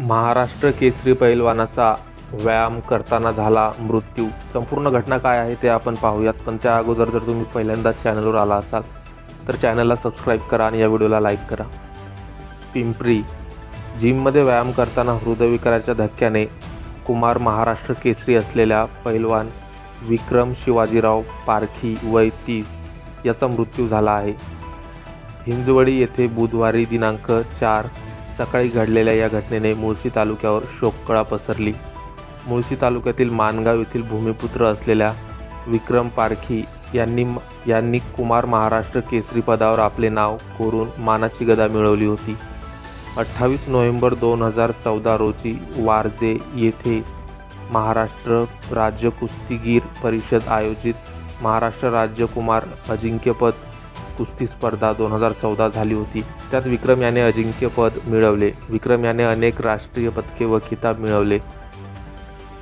महाराष्ट्र केसरी पैलवानाचा व्यायाम करताना झाला मृत्यू. संपूर्ण घटना काय आहे ते आपण पाहूयात पण त्या अगोदर जर तुम्ही पहिल्यांदाच चॅनलवर आला असाल तर चॅनलला सबस्क्राईब करा आणि या व्हिडिओला लाईक करा. पिंपरी जिममध्ये व्यायाम करताना हृदयविकाराच्या धक्क्याने कुमार महाराष्ट्र केसरी असलेल्या पैलवान विक्रम शिवाजीराव पारखी वय तीस याचा मृत्यू झाला आहे. हिंजवडी येथे बुधवारी दिनांक चार सकाळी घडलेल्या या घटनेने मुळशी तालुक्यावर शोककळा पसरली. मुळशी तालुक्यातील मानगाव येथील भूमिपुत्र असलेल्या विक्रम पारखी यांनी यांनी कुमार महाराष्ट्र केसरी पदावर आपले नाव कोरून मानाची गदा मिळवली होती. अठ्ठावीस नोव्हेंबर दोन हजार चौदा रोजी वारजे येथे महाराष्ट्र राज्य कुस्तीगीर परिषद आयोजित महाराष्ट्र राज्य कुमार अजिंक्यपद कुस्ती स्पर्धा दोन हजार चौदा झाली होती. त्यात विक्रम याने अजिंक्यपद मिळवले. विक्रम याने अनेक राष्ट्रीय पदके व किताब मिळवले.